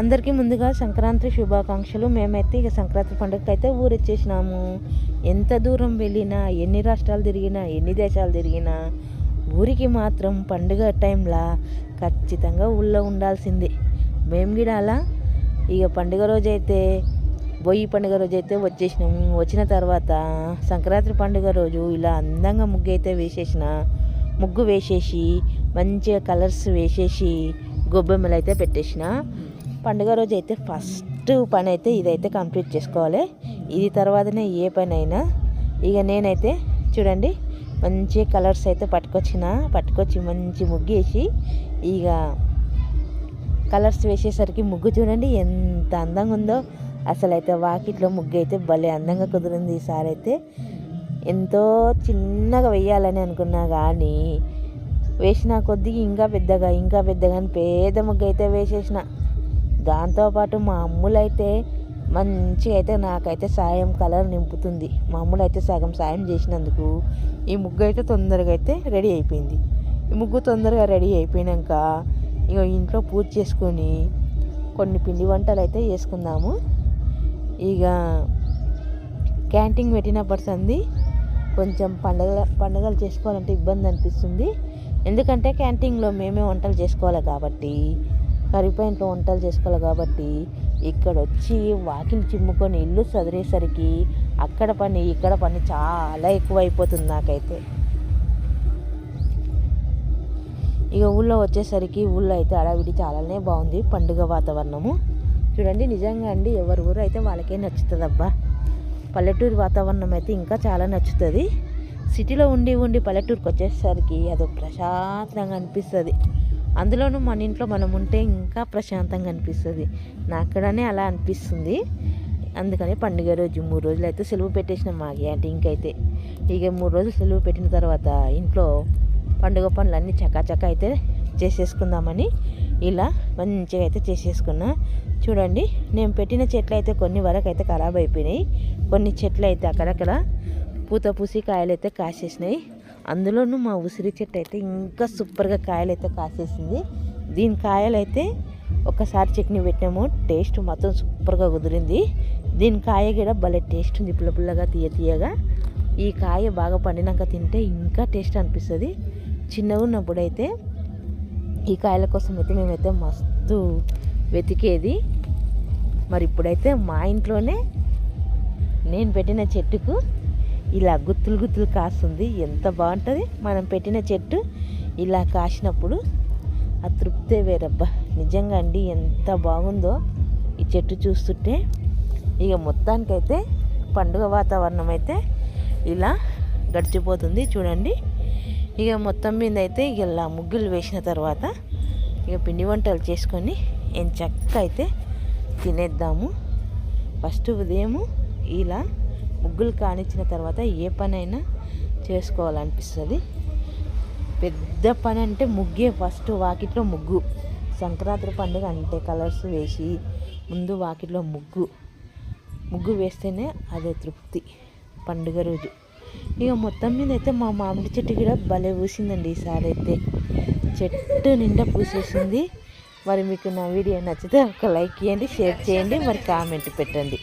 అందరికీ ముందుగా సంక్రాంతి శుభాకాంక్షలు. మేమైతే ఇక సంక్రాంతి పండుగకి అయితే ఊరొచ్చేసినాము. ఎంత దూరం వెళ్ళినా ఎన్ని రాష్ట్రాలు తిరిగినా ఎన్ని దేశాలు తిరిగినా ఊరికి మాత్రం పండుగ టైంలో ఖచ్చితంగా ఊళ్ళో ఉండాల్సిందే. మేము కూడా అలా ఇక పండుగ రోజైతే బొయ్యి పండుగ రోజు అయితే వచ్చేసినాము. వచ్చిన తర్వాత సంక్రాంతి పండుగ రోజు ఇలా అందంగా ముగ్గు అయితే వేసేసిన ముగ్గు వేసేసి మంచిగా కలర్స్ వేసేసి గొబ్బెమ్మలు అయితే పెట్టేసిన. పండుగ రోజు అయితే ఫస్ట్ పని అయితే ఇదైతే కంప్లీట్ చేసుకోవాలి. ఇది తర్వాతనే ఏ పని అయినా ఇక నేనైతే చూడండి మంచి కలర్స్ అయితే పట్టుకొచ్చిన పట్టుకొచ్చి మంచి ముగ్గు వేసి ఇక కలర్స్ వేసేసరికి ముగ్గు చూడండి ఎంత అందంగా ఉందో అసలు అయితే వాకిట్లో ముగ్గు అయితే భలే అందంగా కుదిరింది ఈసారి అయితే ఎంతో చిన్నగా వేయాలని అనుకున్నా కానీ వేసిన కొద్దీ ఇంకా పెద్దగా ఇంకా పెద్దగా అని పేద ముగ్గు అయితే వేసేసిన. దాంతోపాటు మా అమ్ములైతే మంచిగా అయితే నాకైతే సాయం కలర్ నింపుతుంది. మా అమ్ములు అయితే సగం సాయం చేసినందుకు ఈ ముగ్గు అయితే తొందరగా అయితే రెడీ అయిపోయింది. ఈ ముగ్గు తొందరగా రెడీ అయిపోయినాక ఇక ఇంట్లో పూజ చేసుకొని కొన్ని పిండి వంటలు అయితే చేసుకుందాము. ఇక క్యాంటీన్ పెట్టినప్పటి సంది కొంచెం పండగ పండగలు చేసుకోవాలంటే ఇబ్బంది అనిపిస్తుంది ఎందుకంటే క్యాంటీన్లో మేమే వంటలు చేసుకోవాలి కాబట్టి కరిపాయింట్లో వంటలు చేసుకోవాలి కాబట్టి ఇక్కడ వచ్చి వాకిలి చిమ్ముకొని ఇల్లు చదిరేసరికి అక్కడ పని ఇక్కడ పని చాలా ఎక్కువైపోతుంది నాకైతే. ఇక ఊళ్ళో వచ్చేసరికి ఊళ్ళో అయితే అడవిడి చాలానే బాగుంది. పండుగ వాతావరణము. చూడండి నిజంగా అండి ఎవరి ఊరు అయితే వాళ్ళకే నచ్చుతుందబ్బా. పల్లెటూరు వాతావరణం అయితే ఇంకా చాలా నచ్చుతుంది. సిటీలో ఉండి ఉండి పల్లెటూరుకి వచ్చేసరికి అదో ప్రశాంతంగా అనిపిస్తుంది. అందులోనూ మన ఇంట్లో మనం ఉంటే ఇంకా ప్రశాంతంగా అనిపిస్తుంది. నాకు కూడానే అలా అనిపిస్తుంది. అందుకని పండుగ రోజు మూడు రోజులు అయితే సెలవు పెట్టేసిన మా క్యాంటీన్కి అయితే ఇక మూడు రోజులు సెలవు పెట్టిన తర్వాత ఇంట్లో పండుగ పనులు అన్నీ చకాచక అయితే చేసేసుకుందామని ఇలా మంచిగా అయితే చేసేసుకున్నా. చూడండి నేను పెట్టిన చెట్లు అయితే కొన్ని వరకు అయితే ఖరాబ్ అయిపోయినాయి. కొన్ని చెట్లు అయితే అక్కడక్కడ పూత పూసి కాయలు అయితే కాసేసినాయి. అందులోనూ మా ఉసిరి చెట్టు అయితే ఇంకా సూపర్గా కాయలు అయితే కాసేసింది. దీని కాయలు అయితే ఒకసారి చట్నీ పెట్టినాము. టేస్ట్ మొత్తం సూపర్గా కుదిరింది. దీని కాయ కూడా భలే టేస్ట్ ఉంది పుల్ల పుల్లగా తీయ తీయగా. ఈ కాయ బాగా పండినాక తింటే ఇంకా టేస్ట్ అనిపిస్తుంది. చిన్నగా ఉన్నప్పుడైతే ఈ కాయల కోసం అయితే మేమైతే మస్తు వెతికేది. మరి ఇప్పుడైతే మా ఇంట్లోనే నేను పెట్టిన చెట్టుకు ఇలా గుత్తులు గుత్తులు కాస్తుంది. ఎంత బాగుంటుంది? మనం పెట్టిన చెట్టు ఇలా కాసినప్పుడు ఆ తృప్తే వేరబ్బా. నిజంగా అండి ఎంత బాగుందో ఈ చెట్టు చూస్తుంటే. ఇక మొత్తానికైతే పండుగ వాతావరణం అయితే ఇలా గడిచిపోతుంది. చూడండి. ఇక మొత్తం మీద అయితే ఇక ఇలా ముగ్గులు వేసిన తర్వాత ఇక పిండి వంటలు చేసుకొని ఏం చక్క అయితే తినేద్దాము. ఫస్ట్ ఉదయము ఇలా ముగ్గులు కానిచ్చిన తర్వాత ఏ పనైనా చేసుకోవాలనిపిస్తుంది. పెద్ద పని అంటే ముగ్గే ఫస్ట్ వాకిట్లో ముగ్గు. సంక్రాంతి పండుగ అంటే కలర్స్ వేసి ముందు వాకిట్లో ముగ్గు. ముగ్గు వేస్తేనే అదే తృప్తి పండుగ రోజు. ఇక మొత్తం మీద అయితే మా మామిడి చెట్టు కూడా భలే పూసిందండి ఈసారి అయితే. చెట్టు నిండా పూసేసింది. మరి మీకు నా వీడియో నచ్చితే ఒక లైక్ చేయండి షేర్ చేయండి మరి కామెంట్ పెట్టండి.